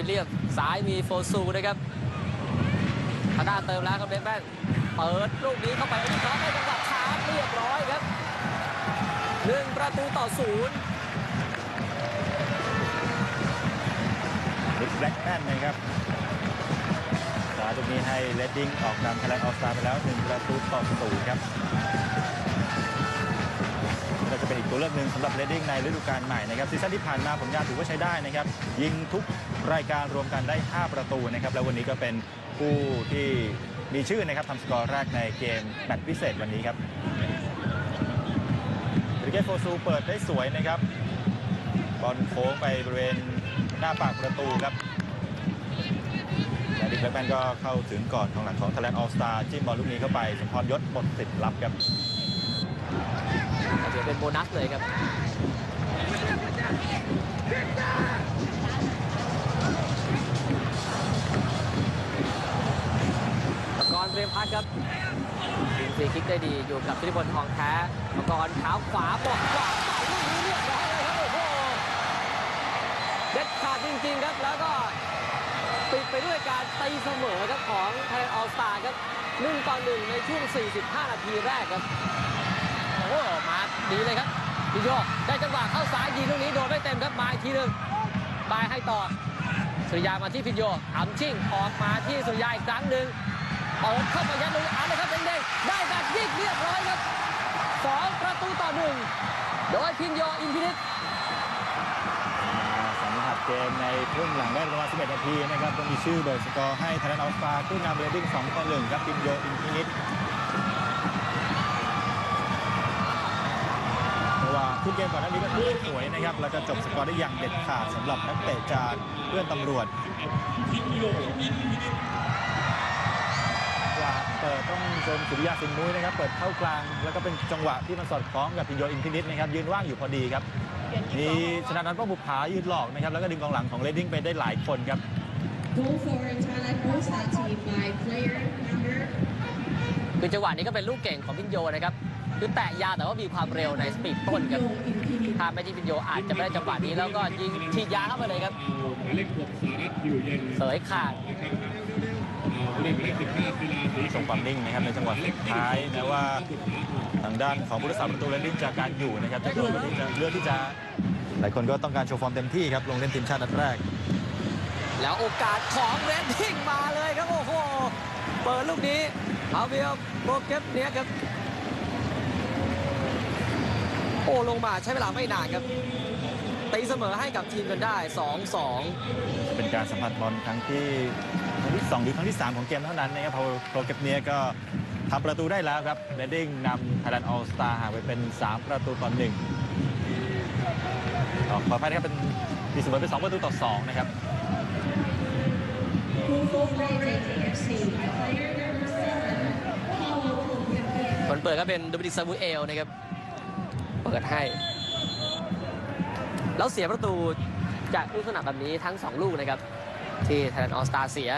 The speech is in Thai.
วิลเลียมซ้ายมีโฟซูนะครับทางด้านเติมแล้วครับเดนแบนเปิดลูกนี้เข้าไปอีกครั้งได้จังหวะชาร์จเรียบร้อยครับหนึ่งประตูต่อศูนย์นิกแบล็กแมนนะครับสาตรงนี้ให้เลดดิ้งออกนำไทยแลนด์ออสตาไปแล้ว1ประตูต่อศูนย์ครับ ตัวเลือกหนึ่งสำหรับเลดดิ้งในฤดูกาลใหม่นะครับซีซั่นที่ผ่านมาผลงานถือว่าใช้ได้นะครับยิงทุกรายการรวมกันได้ 5 ประตูนะครับแล้ววันนี้ก็เป็นผู้ที่มีชื่อนะครับทำสกอร์แรกในเกมแมตช์พิเศษวันนี้ครับริเกตโฟซูเปิดได้สวยนะครับบอลโค้งไปบริเวณหน้าปากประตูครับและดิกแบล็กแมนก็เข้าถึงก่อนของหลังของ Thailand All Star จิ้มบอลลูกนี้เข้าไปสมพรยศหมดติดลับครับ ถือเป็นโบนัสเลยครับกรณ์เรียมพักครับยิงฟรีคิกได้ดีอยู่กับธิติพลทองแท้ปกรณ์เท้าขวาบอลขวาเป่าลูกนี้เรียบร้อยเลยครับโอ้โหเด็ดขาดจริงๆครับแล้วก็ปิดไปด้วยการตีเสมอครับของไทยออลสตาร์ครับหนึ่งต่อหนึ่งในช่วง 45 นาทีแรกครับ อ้โหมาดีเลยครับพิโยได้จังหวะเข้าซ้ายยิงลูกนี้โดนไม่เต็มครับมาอีกทีหนึ่งบายให้ต่อสุริยามาที่พิโยอัมชิ่งออกมาที่สุริยาอีกครั้งหนึ่งเปิดเข้าไปยัดลูกอ่านเลยครับเด้งๆได้แบบยิงเรียบร้อยครับสองประตูต่อหนึ่งโดยพินโยอินพินิตสัมผัสเกมในครึ่งหลังได้ประมาณ 11 นาทีนะครับก็มีชื่อเบิร์สกอร์ให้ Thailand All Star ขึ้นนำเรดดิ้ง2ต่อ1ครับพิมโยอินฟินิต เพราะว่าทุกเกมก่อนหน้านี้ก็ทำได้สวยนะครับ แล้วก็จบสกอร์ได้อย่างเด็ดขาดสำหรับนักเตะจากเพื่อนตำรวจว่าเปิดต้องชมสุริยาสินมุ้ยนะครับ เปิดเข้ากลาง แล้วก็เป็นจังหวะที่มันสอดคล้องกับพินโยอินฟินิตนะครับ ยืนว่างอยู่พอดีครับมีชนะนันท์ป้องบุภายืนหลอกนะครับ แล้วก็ดึงกองหลังของเรดดิ้งไปได้หลายคนครับ Goal for Thailand All Star team by player number คือจังหวะนี้ก็เป็นลูกเก่งของพินโยนะครับ คือแตะยาวแต่ว่ามีความเร็วในสปีดต้นครับ Yo Infinity. ถ้าไม่ที่พินโยอาจจะไม่ได้จังหวะนี้แล้วก็ยิงฉีดยาเข้าไปเลยครับหมายเลขหกสารัตอยู่เย็นเสยขาดนะครับเอาเล่นหมายเลขสิบห้ากีฬาสีส่งความนิ่งนะครับในจังหวะสุดท้ายแม้ว่าทางด้านของผู้รักษาประตูเรดดิ้งจากการอยู่นะครับเจ้าตัวก็ที่จะเลือกที่จะหลายคนก็ต้องการโชว์ฟอร์มเต็มที่ครับลงเล่นทีมชาตินัดแรก แล้วโอกาสของเรดดิ้งมาเลยครับโอ้โหเปิดลูกนี้เอาเบียโปรเกปเนี้ยครับโอ้ลงมาใช้เวลาไม่นานครับตีเสมอให้กับทีมกันได้ 2-2 เป็นการสัมผัสบอลครั้งที่ครั้งที่สองหรือครั้งที่ 3 ของเกมเท่านั้นนะครับพอโปรเกปเนียก็ทำประตูได้แล้วครับเรดดิ้งนำไทยแลนด์ออลสตาร์ห่างไปเป็น 3 ประตูต่อหนึ่งขอขออภัยนะครับเป็นตีเสมอเป็น2ประตูต่อ 2 นะครับ Goal for Rated AFC by player number seven, Paulo Concapian. คนเปิดก็เป็นดูบิดิกซามูเอลนะครับเปิดให้ แล้วเสียประตูจากลูกสนามแบบนี้ทั้ง 2 ลูกนะครับ ที่ไทยแลนด์ออสตาเสีย